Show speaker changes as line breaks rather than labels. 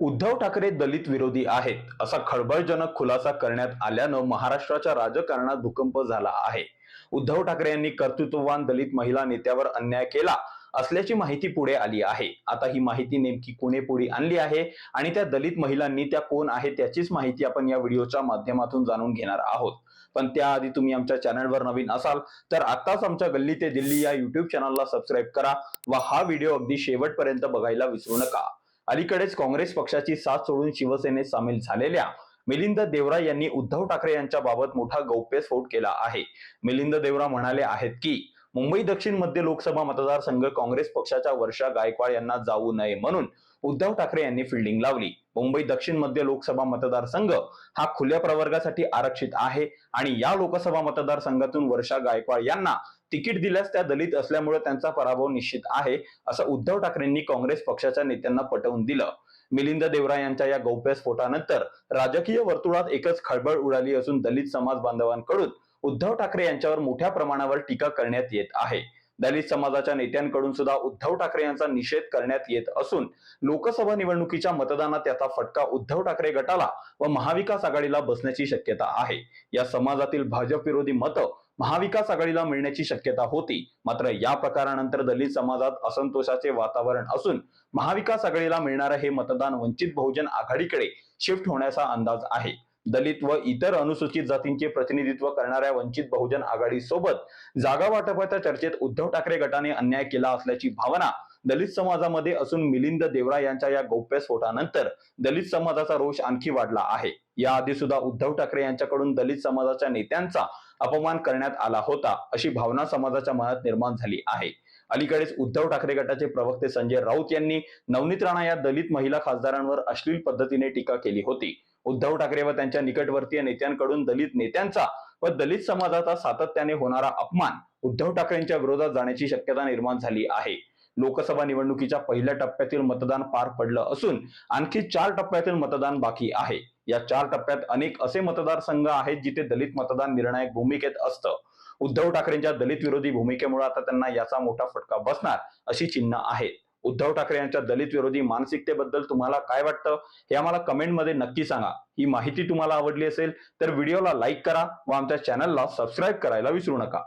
उद्धव ठाकरे दलित विरोधी आहेत असा खळबळजनक खुलासा करण्यात आल्यानं महाराष्ट्राच्या राजकारणात भूकंप झाला आहे. उद्धव ठाकरे यांनी कर्तृत्ववान दलित महिला नेत्यावर अन्याय केला असल्याची माहिती पुढे आली आहे. आता ही माहिती नेमकी कोणी पुढे आणली आहे आणि त्या दलित महिलांनी त्या कोण आहेत त्याचीच माहिती आपण या व्हिडिओच्या माध्यमातून जाणून घेणार आहोत. पण त्याआधी तुम्ही आमच्या चॅनलवर नवीन असाल तर आताच आमच्या गल्ली ते दिल्ली या युट्यूब चॅनलला सबस्क्राईब करा व हा व्हिडिओ अगदी शेवटपर्यंत बघायला विसरू नका. अलीकडेच काँग्रेस पक्षाची साथ सोडून शिवसेनेत सामील झालेल्या मिलिंद देवरा यांनी उद्धव ठाकरे यांच्या बाबत मोठा गौप्यस्फोट केला आहे. मिलिंद देवरा म्हणाले आहेत की मुंबई दक्षिण मध्य लोकसभा मतदारसंघ काँग्रेस पक्षाच्या वर्षा गायकवाड यांना जाऊ नये म्हणून उद्धव ठाकरे यांनी फिल्डिंग लावली. मुंबई दक्षिण मध्य लोकसभा मतदारसंघ हा खुल्या प्रवर्गासाठी आरक्षित आहे आणि या लोकसभा मतदारसंघातून वर्षा गायकवाड यांना तिकीट दिल्यास त्या दलित असल्यामुळे त्यांचा पराभव निश्चित आहे असं उद्धव ठाकरेंनी काँग्रेस पक्षाच्या नेत्यांना पटवून दिलं. मिलिंद देवरा यांच्या या गौप्यस्फोटानंतर राजकीय वर्तुळात एकच खळबळ उडाली असून दलित समाज बांधवांकडून उद्धव ठाकरे यांच्यावर मोठ्या प्रमाणावर टीका करण्यात येत आहे. दलित समाजाच्या नेत्यांकडून सुद्धा उद्धव ठाकरे यांचा निषेध करण्यात येत असून लोकसभा निवडणुकीच्या मतदानात त्याचा फटका उद्धव ठाकरे गटाला व महाविकास आघाडीला बसण्याची शक्यता आहे. या समाजातील भाजप विरोधी मतं महाविकास आघाडीला मिळण्याची शक्यता होती. मात्र या प्रकारानंतर दलित समाजात असंतोषाचे वातावरण असून महाविकास आघाडीला मिळणारं हे मतदान वंचित बहुजन आघाडीकडे शिफ्ट होण्याचा अंदाज आहे. दलित व इतर अनुसूचित जातींचे प्रतिनिधित्व करणाऱ्या वंचित बहुजन आघाडी सोबत जागा वाटपाच्या चर्चेत उद्धव ठाकरे गटाने अन्याय केला असल्याची भावना दलित समाजामध्ये असून मिलिंद देवरा यांच्या या गौप्यस्फोटानंतर दलित समाजाचा रोष आणखी वाढला आहे. याआधी सुद्धा उद्धव ठाकरे यांच्याकडून दलित समाजाच्या नेत्यांचा अपमान करण्यात आला होता अशी भावना समाजाच्या मनात निर्माण झाली आहे. अलीकडेच उद्धव ठाकरे गटाचे प्रवक्ते संजय राऊत यांनी नवनीत राणा या दलित महिला खासदारांवर अश्लील पद्धतीने टीका केली होती. उद्धव ठाकरे व त्यांच्या निकटवर्तीय नेत्यांकडून दलित नेत्यांचा व दलित समाजाचा सातत्याने होणारा अपमान उद्धव ठाकरेंच्या विरोधात जाण्याची शक्यता निर्माण झाली आहे. लोकसभा निवडणुकीच्या पहिल्या टप्प्यातील मतदान पार पडलं असून आणखी चार टप्प्यातील मतदान बाकी आहे. या चार टप्प्यात अनेक असे मतदारसंघ आहेत जिथे दलित मतदान निर्णायक भूमिकेत असतं. उद्धव ठाकरेंच्या दलित विरोधी भूमिकेमुळे आता त्यांना याचा मोठा फटका बसणार अशी चिन्ह आहेत. उद्धव ठाकरे यांच्या दलित विरोधी मानसिकतेबद्दल तुम्हाला काय वाटतं? हे आम्हाला कमेंटमध्ये नक्की सांगा. ही माहिती तुम्हाला आवडली असेल तर व्हिडिओला लाईक करा व आमच्या चॅनलला सबस्क्राईब करायला विसरू नका.